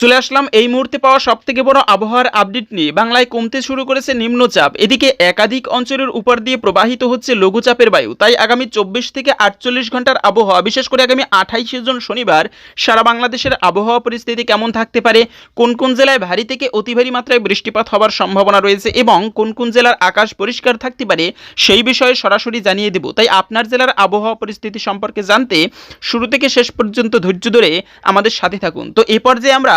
চলে আসলাম এই মুহূর্তে পাওয়া সব থেকে বড় আবহাওয়ার আপডেট নিয়ে। বাংলায় কমতে শুরু করেছে নিম্নচাপ। এদিকে একাধিক অঞ্চলের উপর দিয়ে প্রবাহিত হচ্ছে লঘুচাপের বায়ু। তাই আগামী চব্বিশ থেকে আটচল্লিশ ঘণ্টার আবহাওয়া, বিশেষ করে আগামী আঠাইশে জন শনিবার, সারা বাংলাদেশের আবহাওয়া পরিস্থিতি কেমন থাকতে পারে, কোন কোন জেলায় ভারী থেকে অতি ভারী মাত্রায় বৃষ্টিপাত হওয়ার সম্ভাবনা রয়েছে এবং কোন কোন জেলার আকাশ পরিষ্কার থাকতে পারে, সেই বিষয়ে সরাসরি জানিয়ে দেব। তাই আপনার জেলার আবহাওয়া পরিস্থিতি সম্পর্কে জানতে শুরু থেকে শেষ পর্যন্ত ধৈর্য ধরে আমাদের সাথে থাকুন। তো এ পর্যায়ে আমরা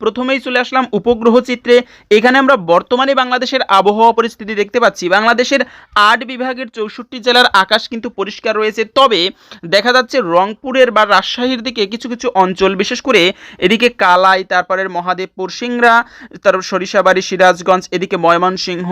প্রথমেই চলে আসলাম উপগ্রহ চিত্রে। এখানে আমরা বর্তমানে বাংলাদেশের আবহাওয়া পরিস্থিতি দেখতে পাচ্ছি। বাংলাদেশের আট বিভাগের চৌষট্টি জেলার আকাশ কিন্তু পরিষ্কার রয়েছে। তবে দেখা যাচ্ছে রংপুরের বা রাজশাহীর দিকে কিছু কিছু অঞ্চল, বিশেষ করে এদিকে কালাই, তারপরের মহাদেবপুর, সিংড়া তারপর সরিষাবাড়ি, সিরাজগঞ্জ, এদিকে ময়মনসিংহ,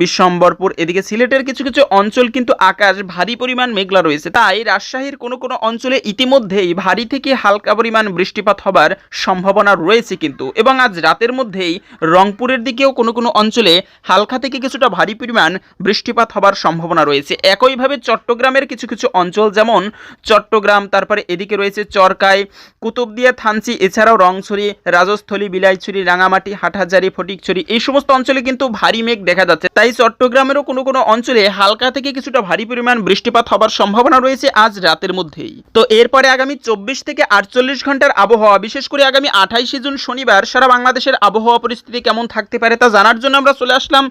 বিশ্বম্বরপুর, এদিকে সিলেটের কিছু কিছু অঞ্চল কিন্তু আকাশ ভারী পরিমাণ মেঘলা রয়েছে। তাই রাজশাহীর কোনো কোনো অঞ্চলে ইতিমধ্যেই ভারী থেকে হালকা পরিমাণ বৃষ্টিপাত হবার সম্ভাবনা রয়েছে কিন্তু। এবং আজ রাতের মধ্যেই রংপুরের দিকেও কোনো কোনো অঞ্চলে হালকা থেকে কিছুটা ভারী পরিমাণ বৃষ্টিপাত হবার সম্ভাবনা রয়েছে। একইভাবে চট্টগ্রামের কিছু কিছু অঞ্চল যেমন চট্টগ্রাম, তারপরে এদিকে রয়েছে চরকায়, কুতুবদিয়া, থানচি, এছাড়াও রংছড়ি, রাজস্থলী, বিলাইছড়ি, রাঙামাটি, হাটহাজারি, ফটিকছড়ি এই সমস্ত অঞ্চলে কিন্তু ভারী মেঘ দেখা যাচ্ছে। তাই চট্টগ্রামেরও কোনো কোনো অঞ্চলে হালকা থেকে কিছুটা ভারী পরিমাণ বৃষ্টিপাত হবার সম্ভাবনা রয়েছে আজ রাতের মধ্যেই। তো এরপরে আগামী চব্বিশ থেকে আটচল্লিশ ঘণ্টার আবহাওয়া, বিশেষ করে আগামী আঠাইশে জুন শনিবার সারা বাংলাদেশের আবহাওয়া পরিস্থিতি কেমন থাকতে পারে তা জানার জন্য আমরা চলে আসলাম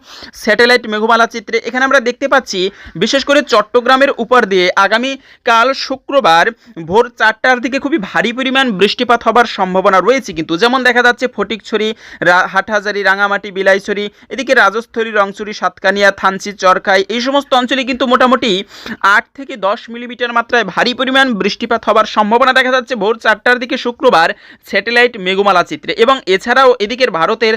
স্যাটেলাইট মেঘমালা চিত্রে। এখানে আমরা দেখতে পাচ্ছি, বিশেষ করে চট্টগ্রামের উপর দিয়ে আগামী কাল শুক্রবার ভোর চারটার দিকে খুবই ভারী পরিমাণ বৃষ্টিপাত হবার সম্ভাবনা রয়েছে। কিন্তু যেমন দেখা যাচ্ছে, ফটিকছড়ি হাটহাজারি, রাঙামাটি, বিলাইছড়ি, এদিকে রাজস্থলী রংছড়ি সাতকানিয়া, থানচি চরকাই এই সমস্ত অঞ্চলে কিন্তু মোটামুটি আট থেকে দশ মিলিমিটার মাত্রায় ভারী পরিমাণ বৃষ্টিপাত হবার সম্ভাবনা দেখা যাচ্ছে। ভোর চারটার দিকে শুক্রবার স্যাটেলাইট মেঘমালা চিত্রে। এবং এছাড়াও এদিকের ভারতের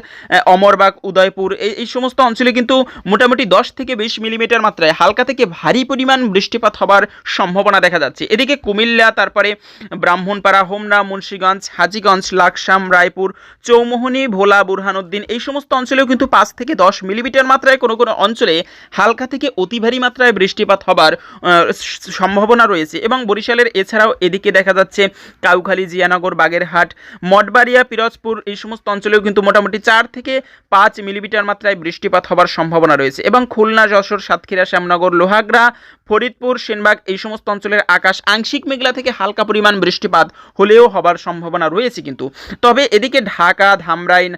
অমরবাগ, উদয়পুর, এই সমস্ত অঞ্চলে কিন্তু মোটামুটি দশ থেকে বিশ মিলিমিটার মাত্রায় হালকা থেকে ভারী পরিমাণ বৃষ্টিপাত হবার সম্ভাবনা দেখা যাচ্ছে। এদিকে কুমিল্লা, তারপরে ব্রাহ্মণপাড়া, হোমনা, মুন্সীগঞ্জ, হাজিগঞ্জ, লাকসাম, রায়পুর, চৌমোহনী, ভোলা, বুরহানুদ্দিন, এই সমস্ত অঞ্চলেও কিন্তু পাঁচ থেকে দশ মিলিমিটার মাত্রায় কোনো কোনো অঞ্চলে হালকা থেকে অতি ভারী মাত্রায় বৃষ্টিপাত হবার সম্ভাবনা রয়েছে এবং বরিশালের এছাড়াও এদিকে দেখা যাচ্ছে কাউখালী, জিয়ানগর, বাগেরহাট, মঠবাড়িয়া, পিরোজপুর এই সমস্ত অঞ্চলেও কিন্তু মোটামুটি চার থেকে পাঁচ মিলিমিটার মাত্রায় বৃষ্টিপাত হবার সম্ভাবনা রয়েছে এবং খুলনা, যশোর, সাতক্ষীরা, শ্যামনগর, লোহাগড়া, ফরিদপুর, সেনবাগ এই সমস্ত অঞ্চলের আকাশ আংশিক মেঘলা থেকে হালকা পরিমাণ বৃষ্টিপাত হলেও হবার সম্ভাবনা রয়েছে কিন্তু। তবে এদিকে ঢাকা, ধামরাইন,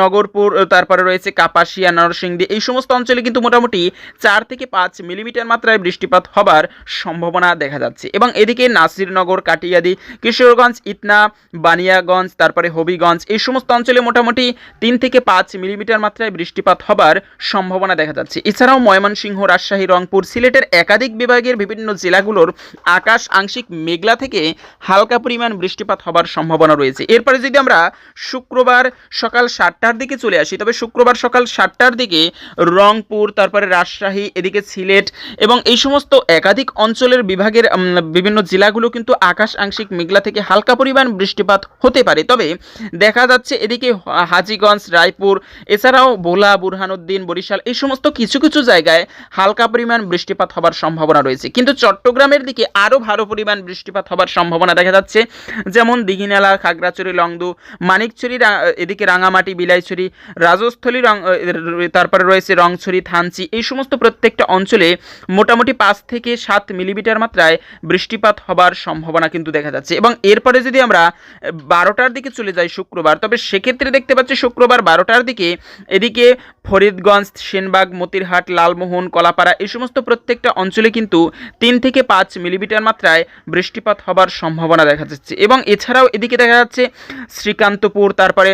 নগরপুর, তারপরে রয়েছে কাপাসিয়া, নরসিংদী এই সমস্ত অঞ্চলে কিন্তু মোটামুটি চার থেকে পাঁচ মিলিমিটার মাত্রায় বৃষ্টিপাত হবার সম্ভাবনা দেখা যাচ্ছে। এবং এদিকে নাসিরনগর, কাটিয়াদি, কিশোরগঞ্জ, ইতনা, বানিয়াগঞ্জ, তারপরে হবিগঞ্জ এই সমস্ত অঞ্চলে মোটামুটি তিন থেকে পাঁচ মিলিমিটার মাত্রায় বৃষ্টিপাত হবার সম্ভাবনা দেখা যাচ্ছে। এছাড়াও ময়মনসিংহ, রাজশাহী, রংপুর সিলেটের একাধিক বিভাগের বিভিন্ন জেলাগুলোর আকাশ আংশিক মেঘলা থেকে হালকা পরিমাণ বৃষ্টিপাত হবার সম্ভাবনা রয়েছে। এরপরে যদি আমরা শুক্রবার সকাল সাতটার দিকে চলে আসি, তবে শুক্রবার সকাল সাতটার দিকে রংপুর, তারপরে রাজশাহী, এদিকে সিলেট এবং এই সমস্ত একাধিক অঞ্চলের বিভাগের বিভিন্ন জেলাগুলো কিন্তু আকাশ আংশিক মেঘলা থেকে হালকা পরিমাণ বৃষ্টিপাত হতে পারে। তবে দেখা যাচ্ছে এদিকে হাজীগঞ্জ, রায়পুর, এছাড়াও ভোলা, বুরহানুদ্দিন, বরিশাল, এই সমস্ত কিছু কিছু জায়গায় হালকা পরিমাণ বৃষ্টিপাত হবার সম্ভাবনা রয়েছে। কিন্তু চট্টগ্রামের দিকে আরও ভালো পরিমাণ বৃষ্টিপাত হবার সম্ভাবনা দেখা যাচ্ছে। যেমন দিঘিনালা, খাগড়াছড়ি, লংদু, মানিকছড়ি এদিকে রাঙামাটি, বিলাইছড়ি, রাজস্থলী, রং তারপরে রয়েছে রংছড়ি, থানচি, এই সমস্ত প্রত্যেকটা অঞ্চলে মোটামুটি পাঁচ থেকে সাত মিলিমিটার মাত্রায় বৃষ্টিপাত হবার সম্ভাবনা কিন্তু দেখা যাচ্ছে। এবং এরপরে যদি আমরা বারোটার দিকে চলে যাই শুক্রবার তবে সেক্ষেত্রে দেখতে পাচ্ছি শুক্রবার বারোটার দিকে এদিকে ফরিদগঞ্জ, সেনবাগ, মতিরহাট, লালমোহন, কলাপাড়া এই সমস্ত প্রত্যেকটা অঞ্চলে কিন্তু তিন থেকে পাঁচ মিলিমিটার মাত্রায় বৃষ্টিপাত হবার সম্ভাবনা দেখা যাচ্ছে। এবং এছাড়াও এদিকে দেখা যাচ্ছে শ্রীকান্তপুর, তারপরে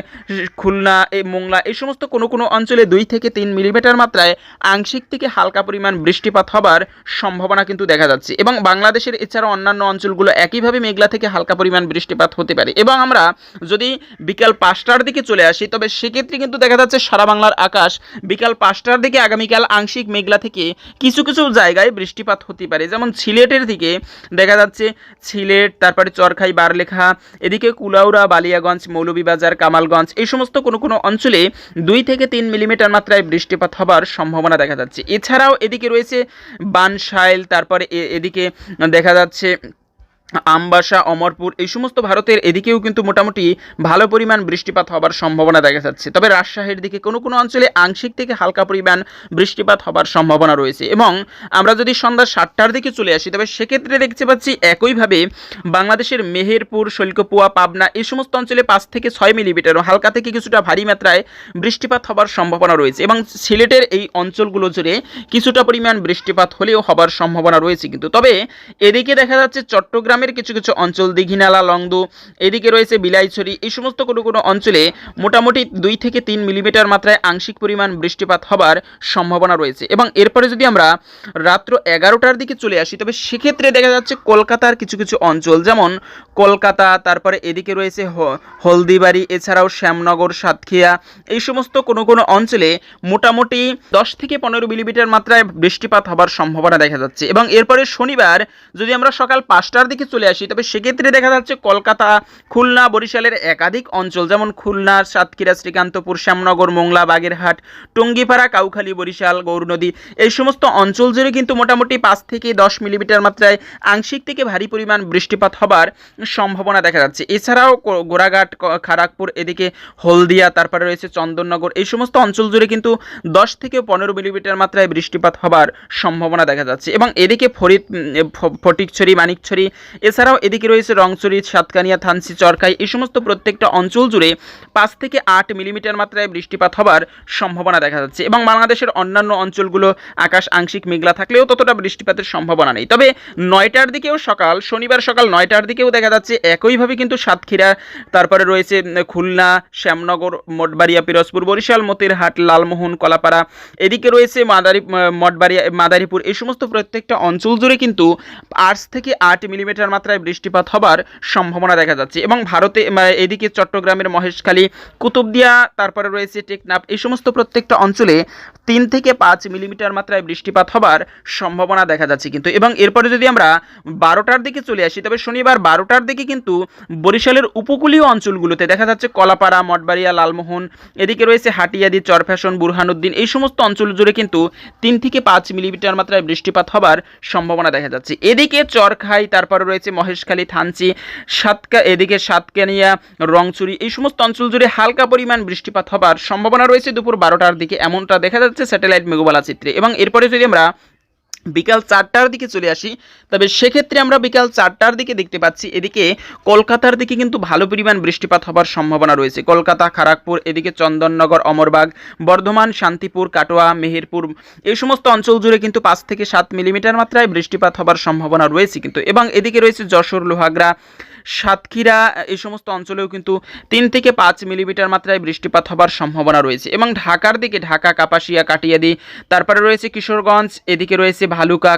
খুলনা এই মোংলা এই সমস্ত কোনো কোনো অঞ্চলে দুই থেকে তিন মিলিমিটার মাত্রায় আংশিক থেকে হালকা পরিমাণ বৃষ্টিপাত হবার সম্ভাবনা কিন্তু দেখা যাচ্ছে। এবং বাংলাদেশের এছাড়াও অন্যান্য অঞ্চলগুলো একইভাবে মেঘলা থেকে হালকা পরিমাণ বৃষ্টিপাত হতে পারে। এবং আমরা যদি বিকাল পাঁচটার দিকে চলে আসি, তবে সেক্ষেত্রে কিন্তু দেখা যাচ্ছে সারা বাংলার আকাশ বিকাল পাঁচটার দিকে আগামীকাল আংশিক মেঘলা থেকে কিছু কিছু জায়গায় বৃষ্টিপাত হতে পারে। যেমন সিলেটের দিকে দেখা যাচ্ছে সিলেট, তারপরে চরখাই, বারলেখা, এদিকে কুলাউড়া, বালিয়াগঞ্জ, মৌলভীবাজার, কামালগঞ্জ এই সমস্ত কোনো কোনো অঞ্চলে দুই থেকে তিন মিলিমিটার মাত্রায় বৃষ্টিপাত হবার সম্ভাবনা দেখা যাচ্ছে। এছাড়াও এদিকে রয়েছে বানশাইল তারপরে এদিকে দেখা যাচ্ছে আমবাসা, অমরপুর এই সমস্ত ভারতের এদিকেও কিন্তু মোটামুটি ভালো পরিমাণ বৃষ্টিপাত হবার সম্ভাবনা দেখা যাচ্ছে। তবে রাজশাহীর দিকে কোনো কোনো অঞ্চলে আংশিক থেকে হালকা পরিমাণ বৃষ্টিপাত হবার সম্ভাবনা রয়েছে এবং আমরা যদি সন্ধ্যা সাতটার দিকে চলে আসি, তবে সেক্ষেত্রে দেখতে পাচ্ছি একইভাবে বাংলাদেশের মেহেরপুর শৈলকপুয়া পাবনা এই সমস্ত অঞ্চলে পাঁচ থেকে ছয় মিলিমিটার হালকা থেকে কিছুটা ভারী মাত্রায় বৃষ্টিপাত হবার সম্ভাবনা রয়েছে এবং সিলেটের এই অঞ্চলগুলো জুড়ে কিছুটা পরিমাণ বৃষ্টিপাত হলেও হবার সম্ভাবনা রয়েছে কিন্তু। তবে এদিকে দেখা যাচ্ছে চট্টগ্রামের কিছু কিছু অঞ্চল, দিঘিনালা, লংদু, এদিকে রয়েছে বিলাইছড়ি, এই সমস্ত কোনো কোনো অঞ্চলে মোটামুটি দুই থেকে তিন মিলিমিটার মাত্রায় আংশিক পরিমাণ বৃষ্টিপাত হবার সম্ভাবনা রয়েছে। এবং এরপরে যদি আমরা রাত্র এগারোটার দিকে চলে আসি, তবে সেক্ষেত্রে দেখা যাচ্ছে কলকাতার কিছু কিছু অঞ্চল, যেমন কলকাতা, তারপরে এদিকে রয়েছে হলদিবাড়ি, এছাড়াও শ্যামনগর সাতক্ষীয়া এই সমস্ত কোনো কোনো অঞ্চলে মোটামুটি দশ থেকে পনেরো মিলিমিটার মাত্রায় বৃষ্টিপাত হবার সম্ভাবনা দেখা যাচ্ছে। এবং এরপরে শনিবার যদি আমরা সকাল পাঁচটার দিকে চলে আসি। তবে সেক্ষেত্রে দেখা যাচ্ছে কলকাতা, খুলনা, বরিশালের একাধিক অঞ্চল, যেমন খুলনা, সাতক্ষীরা, শ্রীকান্তপুর, শ্যামনগর, মোংলা, বাগেরহাট, টঙ্গিপাড়া, কাউখালী, বরিশাল গৌরনদী এই সমস্ত অঞ্চল জুড়ে কিন্তু মোটামুটি পাঁচ থেকে দশ মিলিমিটার মাত্রায় আংশিক থেকে ভারী পরিমাণ বৃষ্টিপাত হবার সম্ভাবনা দেখা যাচ্ছে। এছাড়াও গোড়াঘাট খড়গপুর এদিকে হলদিয়া, তারপরে রয়েছে চন্দননগর, এই সমস্ত অঞ্চল জুড়ে কিন্তু দশ থেকে পনেরো মিলিমিটার মাত্রায় বৃষ্টিপাত হবার সম্ভাবনা দেখা যাচ্ছে। এবং এদিকে ফরিদ ফটিকছড়ি, মানিকছড়ি এছাড়াও এদিকে রয়েছে রংছড়ি সাতকানিয়া, থানসি, চরকাই, এই সমস্ত প্রত্যেকটা অঞ্চল জুড়ে পাঁচ থেকে আট মিলিমিটার মাত্রায় বৃষ্টিপাত হবার সম্ভাবনা দেখা যাচ্ছে এবং বাংলাদেশের অন্যান্য অঞ্চলগুলো আকাশ আংশিক মেঘলা থাকলেও ততটা বৃষ্টিপাতের সম্ভাবনা নেই। তবে নয়টার দিকেও সকাল, শনিবার সকাল নয়টার দিকেও দেখা যাচ্ছে একইভাবে কিন্তু সাতক্ষীরা, তারপরে রয়েছে খুলনা, শ্যামনগর, মঠবাড়িয়া, পিরোজপুর, বরিশাল, মতিরহাট, লালমোহন, কলাপাড়া, এদিকে রয়েছে মাদারি, মঠবাড়িয়া, মাদারীপুর, এই সমস্ত প্রত্যেকটা অঞ্চল জুড়ে কিন্তু আট থেকে আট মিলিমিটার মাত্রায় বৃষ্টিপাত হবার সম্ভাবনা দেখা যাচ্ছে। এবং ভারতে এদিকে চট্টগ্রামের মহেশখালী, কুতুবদিয়া, তারপরে রয়েছে টেকনাফ, এই সমস্ত প্রত্যেকটা অঞ্চলে তিন থেকে পাঁচ মিলিমিটার মাত্রায় বৃষ্টিপাত হবার সম্ভাবনা দেখা যাচ্ছে কিন্তু। এবং এরপরে যদি আমরা বারোটার দিকে চলে আসি, তবে শনিবার বারোটার দিকে কিন্তু বরিশালের উপকূলীয় অঞ্চলগুলোতে দেখা যাচ্ছে কলাপাড়া, মঠবাড়িয়া, লালমোহন, এদিকে রয়েছে হাটিয়াদি, চরফ্যাশন, বুরহানুদ্দিন, এই সমস্ত অঞ্চল জুড়ে কিন্তু তিন থেকে পাঁচ মিলিমিটার মাত্রায় বৃষ্টিপাত হবার সম্ভাবনা দেখা যাচ্ছে। এদিকে চরখাই, তারপরে রয়েছে মহেশখালী, থানচি, সাতকা, এদিকে সাতকানিয়া, রংচুরি, এই সমস্ত অঞ্চল জুড়ে হালকা পরিমাণ বৃষ্টিপাত হবার সম্ভাবনা রয়েছে দুপুর বারোটার দিকে। এমনটা দেখা যাচ্ছে স্যাটেলাইট মেঘবালা চিত্রে। এবং এরপরে যদি আমরা বিকাল চারটার দিকে চলে আসি, তবে সেক্ষেত্রে আমরা বিকাল চারটার দিকে দেখতে পাচ্ছি, এদিকে কলকাতার দিকে কিন্তু ভালো পরিমাণ বৃষ্টিপাত হবার সম্ভাবনা রয়েছে। কলকাতা, খারাগপুর, এদিকে চন্দননগর, অমরবাগ, বর্ধমান, শান্তিপুর, কাটোয়া, মেহেরপুর, এই সমস্ত অঞ্চল জুড়ে কিন্তু পাঁচ থেকে সাত মিলিমিটার মাত্রায় বৃষ্টিপাত হবার সম্ভাবনা রয়েছে কিন্তু। এবং এদিকে রয়েছে যশোর, লোহাগড়া সাতক্ষীরা এই সমস্ত অঞ্চলেও কিন্তু তিন থেকে পাঁচ মিলিমিটার মাত্রায় বৃষ্টিপাত হবার সম্ভাবনা রয়েছে এবং ঢাকার দিকে ঢাকা, কাপাসিয়া, কাটিয়াদি, তারপরে রয়েছে কিশোরগঞ্জ, এদিকে রয়েছে ভালুকা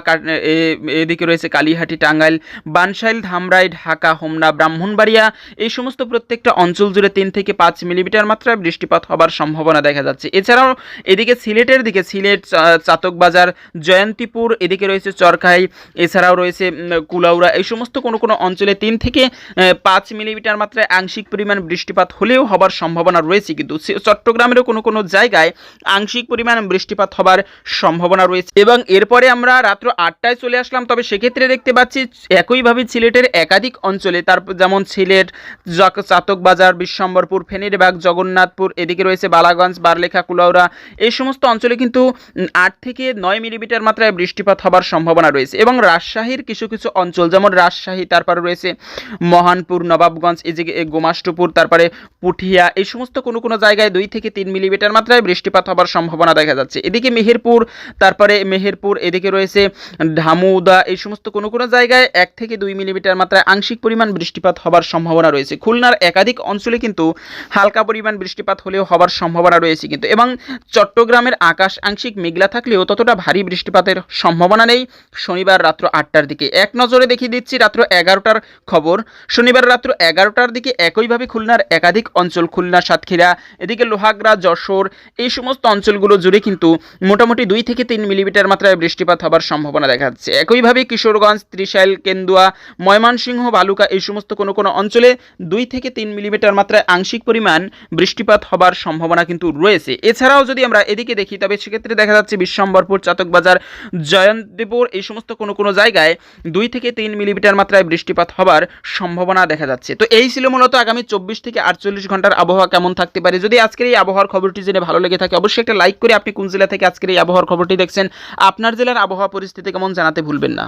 এদিকে রয়েছে কালীহাটি, টাঙ্গাইল বানশাইল ধামরাই, ঢাকা, হোমনা, ব্রাহ্মণবাড়িয়া, এই সমস্ত প্রত্যেকটা অঞ্চল জুড়ে তিন থেকে পাঁচ মিলিমিটার মাত্রায় বৃষ্টিপাত হবার সম্ভাবনা দেখা যাচ্ছে। এছাড়াও এদিকে সিলেটের দিকে, সিলেট চাতকবাজার জয়ন্তীপুর, এদিকে রয়েছে চরখাই, এছাড়াও রয়েছে কুলাউড়া, এই সমস্ত কোনো কোনো অঞ্চলে তিন থেকে পাঁচ মিলিমিটার মাত্রায় আংশিক পরিমাণ বৃষ্টিপাত হলেও হবার সম্ভাবনা রয়েছে, কিন্তু চট্টগ্রামেরও কোনো কোনো জায়গায় আংশিক পরিমাণ বৃষ্টিপাত হবার সম্ভাবনা রয়েছে। এবং এরপরে আমরা রাত্র আটটায় চলে আসলাম, তবে সেক্ষেত্রে দেখতে পাচ্ছি একইভাবে সিলেটের একাধিক অঞ্চলে তারপর যেমন সিলেট জক- চাতকবাজার বিশ্বম্বরপুর, ফেনীরবাগ, জগন্নাথপুর, এদিকে রয়েছে বালাগঞ্জ, বারলেখা, কুলাউড়া, এই সমস্ত অঞ্চলে কিন্তু আট থেকে নয় মিলিমিটার মাত্রায় বৃষ্টিপাত হবার সম্ভাবনা রয়েছে। এবং রাজশাহীর কিছু কিছু অঞ্চল, যেমন রাজশাহী, তারপরে রয়েছে মহানপুর, নবাবগঞ্জ যে গোমাষ্টপুর তারপরে পুঠিয়া, এই সমস্ত কোনো কোনো জায়গায় দুই থেকে তিন মিলিমিটার মাত্রায় বৃষ্টিপাত হবার সম্ভাবনা দেখা যাচ্ছে। এদিকে মেহেরপুর, তারপরে মেহেরপুর, এদিকে রয়েছে ঢামুদা, এই সমস্ত কোনো কোনো জায়গায় এক থেকে দুই মিলিমিটার মাত্রায় আংশিক পরিমাণ বৃষ্টিপাত হবার সম্ভাবনা রয়েছে। খুলনার একাধিক অঞ্চলে কিন্তু হালকা পরিমাণ বৃষ্টিপাত হলেও হবার সম্ভাবনা রয়েছে কিন্তু। এবং চট্টগ্রামের আকাশ আংশিক মেঘলা থাকলেও ততটা ভারী বৃষ্টিপাতের সম্ভাবনা নেই। শনিবার রাত্র আটটার দিকে। এক নজরে দেখিয়ে দিচ্ছি রাত্র এগারোটার খবর। শনিবার রাত্র এগারোটার দিকে একইভাবে খুলনার একাধিক অঞ্চল, খুলনা, সাতক্ষীরা, এদিকে লোহাগড়া, যশোর, এই সমস্ত অঞ্চলগুলো জুড়ে কিন্তু মোটামুটি দুই থেকে তিন মিলিমিটার মাত্রায় বৃষ্টিপাত হবার সম্ভাবনা দেখা যাচ্ছে। একইভাবে কিশোরগঞ্জ, ত্রিশাইল, কেন্দুয়া, ময়মনসিংহ, বালুকা এই সমস্ত কোনো কোনো অঞ্চলে দুই থেকে তিন মিলিমিটার মাত্রায় আংশিক পরিমাণ বৃষ্টিপাত হবার সম্ভাবনা কিন্তু রয়েছে। এছাড়াও যদি আমরা এদিকে দেখি, তবে সেক্ষেত্রে দেখা যাচ্ছে বিশ্বম্বরপুর, চাতকবাজার, জয়ন্তপুর এই সমস্ত কোনো কোনো জায়গায় দুই থেকে তিন মিলিমিটার মাত্রায় বৃষ্টিপাত হবার সম্ভাবনা দেখা যাচ্ছে। তো এই ছিল মূলত আগামী চব্বিশ থেকে আটচল্লিশ ঘণ্টার আবহাওয়া কেমন থাকতে পারে। যদি আজকের এই আবহাওয়ার খবরটি জেনে ভালো লেগে থাকে, অবশ্যই একটা লাইক করে আপনি কোন জেলা থেকে আজকের এই আবহাওয়ার খবরটি দেখছেন, আপনার জেলার আবহাওয়া পরিস্থিতি কেমন জানাতে ভুলবেন না।